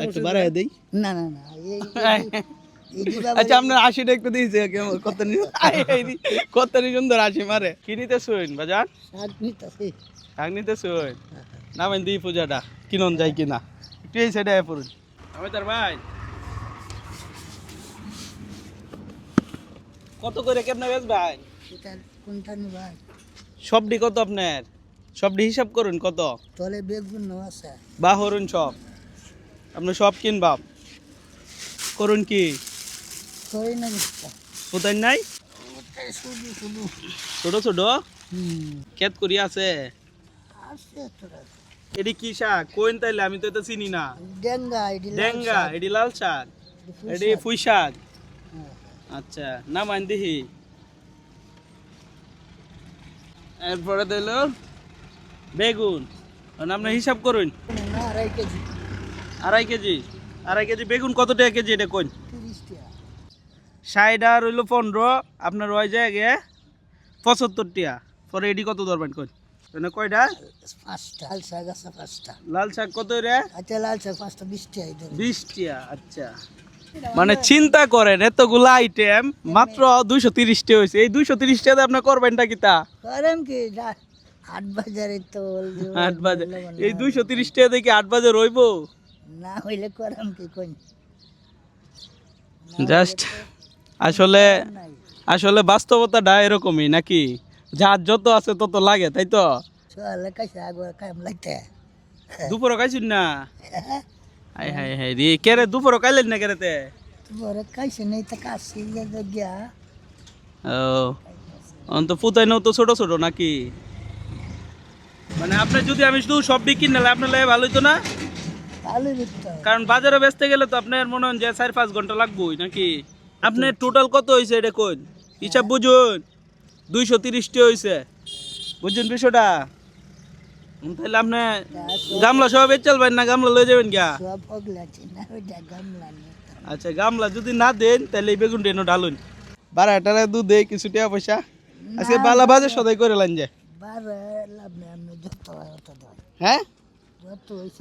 একটু না না না এই- এই- এই দিবা আচ্ছা আপনার আশিটা একটু দিয়েছে কত নি- এই দি, কত সুন্দর আশি মারে। কি নিতে শুন বাজার? শাক নিতে শুন না দিই পূজাটা। কিনন যাই কিনা? একটু এই সাইডে পড়ুন। আমি তার ভাই। কত করে কেমনে ভাই। সবডি কত আপনার? সবডি হিসাব করুন কত? তলে বেগুন আছে। বা হরুন সব। আপনি সব কিনবা করুন কি? কোথায় নাই? ছোট ছোট? ক্ষেত করি আছে? এডি কি শাক? কোন তাইলে আমি তো এটা চিনি না। ডেঙ্গা এডি লাল শাক, এটি লাল শাক। শাক। ফুই শাক। হ্যাঁ। আচ্ছা না মান দিহি। এরপরে দিল বেগুন। আপনি হিসাব করুন। আড়াই কেজি। আড়াই কেজি। আড়াই কেজি বেগুন কত টাকা কেজি এটা কোন তিরিশ টাকা। ষাট আর হইল পনেরো আপনার ওই জায়গায় পঁচাত্তর টিয়া পরে এডি কত ধরবেন কোন মানে কয়টা? পাঁচটা লাল শাক আছে পাঁচটা। লাল শাক কত রে? আচ্ছা লাল শাক পাঁচটা আচ্ছা। মানে চিন্তা করেন এতগুলা আইটেম মাত্র দুইশো তিরিশ টা হয়েছে এই দুইশো তিরিশ টাকা আপনার করবেনটা কি তা? করেন কি? আট বাজারে তো আট বাজে এই দুইশো তিরিশ টাকা দেখি আট বাজে রইবো না হইলে করেন কি কোন জাস্ট আসলে আসলে বাস্তবতাটা এরকমই নাকি? যার যত আছে তত লাগে তাই তো? দুপুরও খাইছুন না? হাই হাই হাই রে কেরে দুপুরও খাইলেন না কেরেতে নেই তো কাছে গিয়া ও অন্ত পুতাই নাও তো ছোট ছোট নাকি? মানে আপনি যদি আমি শুধু সব বিক্রি নিলে আপনার লাগে ভালো হইতো না? কারণ বাজারে বেচতে গেলে তো আপনার মনে হয় যে চার পাঁচ ঘণ্টা লাগবেই নাকি? আপনার টোটাল কত হয়েছে এটা কোন হিসাব বুঝুন। দুইশো তিরিশটি হয়েছে বুঝছেন বিষয়টা? তাহলে আপনি গামলা সব বেচ চলবেন না গামলা লয়ে যাবেন নেই আচ্ছা গামলা যদি না দেন তাহলে এই বেগুন টেনো ঢালুন। বারো টাকা দুধ দেয় কিছু টাকা পয়সা। আজকে বালা বাজে সদাই করে লাইন যায়। যত হয়?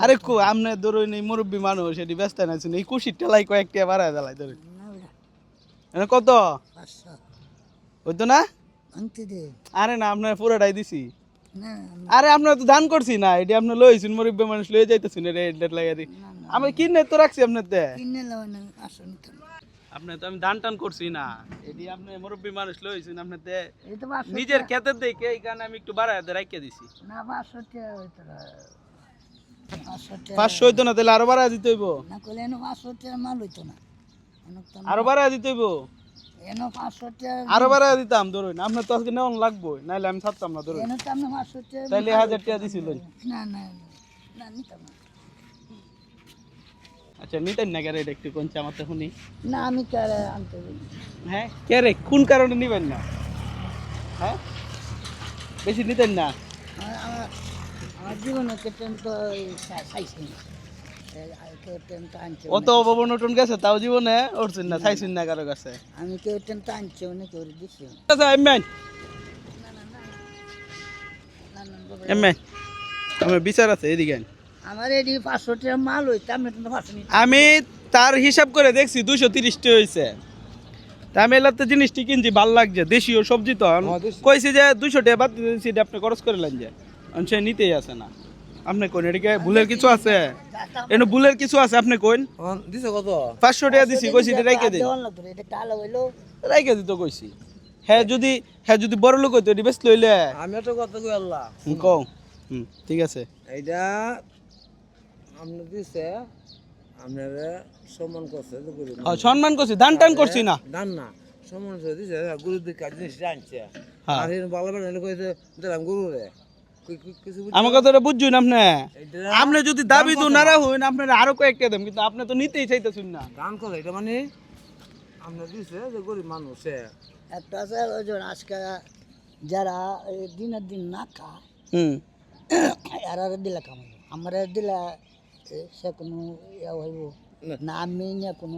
আরে কো আমনে ধরুন এই মুরব্বী মানুষ এটি ব্যস্ত না এই কুশির টেলাই কয়েকটা বাড়ায় জ্বালাই ধরুন এনে কত? হইতো না? আরে না আপনার পুরোটাই দিছি। না আরে আপনার তো দান করছি না এটি আপনি লইছেন মুরব্বী মানুষ লয়ে যাইতেছেন রে ডেট লাগাই দি আমি কিনে তো রাখছি আপনার তে। আপনি তো আমি দান টান করছি না এটি আপনি মুরব্বী মানুষ লইছেন আপনার তে এই তো পাঁচশো নিজের ক্ষেতের দেখে এই কারণে আমি একটু বাড়ায় রাখিয়ে দিছি। না না। পাঁচশো হইতো না তাহলে আরও বাড়ায় দিতে হইব। না করলে এনো পাঁচশো টাকা মাল হইতো না। আরও বাড়ায় দিতে হইব। এনো পাঁচশো টাকা আরও বাড়ায় দিতাম ধরুন। আপনার তো আজকে নেওয়ান লাগবো নাইলে আমি না ধরুন। এনো তো আপনি পাঁচশো টাকা তাহলে হাজার টাকা না না না নিতাম না। আচ্ছা নিতেন না ক্যারে একটু কোন আমার তো শুনি? না আমি কারে আনতে হ্যাঁ ক্যারে কোন কারণে নিবেন না? হ্যাঁ? বেশি নিতেন না আমার- আমার আমার জীবনে কেটেন তো চাইছি না কেটেন তো আনছে অত গেছে তাও জীবনে উঠছেন না চাইছেন না কারও কাছে। আমি কেটেন তো আনছে না কেউ আমার বিচার আছে এদিকে আমার এডি পাঁচশো টাকা মাল আপনি পাঁচশো আমি তার হিসাব করে দেখছি দুশো তিরিশটি হয়েছে তা আমি এলাতে জিনিসটি কিনছি ভালো লাগছে দেশীয় সবজি তো কইছি যে দুশো টাকা বাদ দিয়েছি আপনি খরচ করে লাইন যে সে নিতেই আসে না। আপনি কোন এদিকে ভুলের কিছু আছে? এনে ভুলের কিছু আছে আপনি কোন? দিছে কত? পাঁচশো টাকা দিছি কইছি এটা টালা হইল। রাইকে দিত কইছি। হ্যাঁ যদি হ্যাঁ যদি বড় লোক হইতো এটি বেশ লইলে। আমি কথা কই আল্লাহ। কও। হুম ঠিক আছে। এইটা আপনি দিছে আপনারা সম্মান করছে তো গরিব ও, সম্মান করছি দান টান করছি না। দান না সম্মান করে দিছে গরুর দিকে কাজ জিনিস হ্যাঁ। আর এর বালা বালা কইছে দিলাম গরু রে আমার কথাটা বুঝছুন আপনি? আপনি যদি দাবি তো না রাখুন আপনার আরও কয়েকটা দেন কিন্তু আপনি তো নিতেই চাইতেছেন না। দান করে এটা মানে আপনি দিছে যে গরিব মানুষ সে একটা আছে ওজন আজকে যারা দিনের দিন না খায় হুম। এরা দিলে কামাই আমার দিলে সে কোনো ইয়া হইব। না আমি না কোনো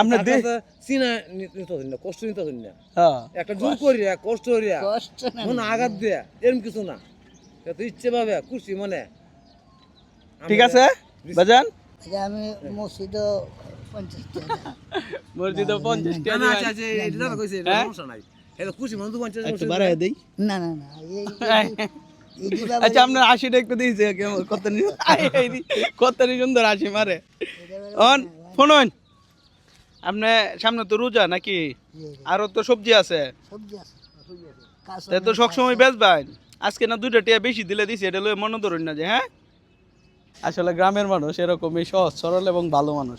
আমরা তো চিনা নিতে না কষ্ট নিতে না হ্যাঁ একটা জোর করিয়া কষ্ট করিয়া কষ্ট না মনে আঘাত দেয়া এরকম কিছু না এত ইচ্ছে পাবে খুশি মনে ঠিক আছে বাজান আমি টাকা মসজিদে পঞ্চাশ টাকা না আচ্ছা আচ্ছা এটা কইছে হ্যাঁ? সমস্যা নাই এটা খুশি মানুষ তো পঞ্চাশ দেই না না না আচ্ছা আপনার আশিটা একটু দিয়েছে কত কত সুন্দর হাসি মারে। অন ফোনন আপনি সামনে তো রোজা নাকি। আরও তো সবজি আছে। তো সবসময় বেচবেন আজকে না দুইটা টিয়া বেশি দিলে দিছি এটা লয়ে মনে ধরুন না যে হ্যাঁ? আসলে গ্রামের মানুষ এরকমই সহজ সরল এবং ভালো মানুষ।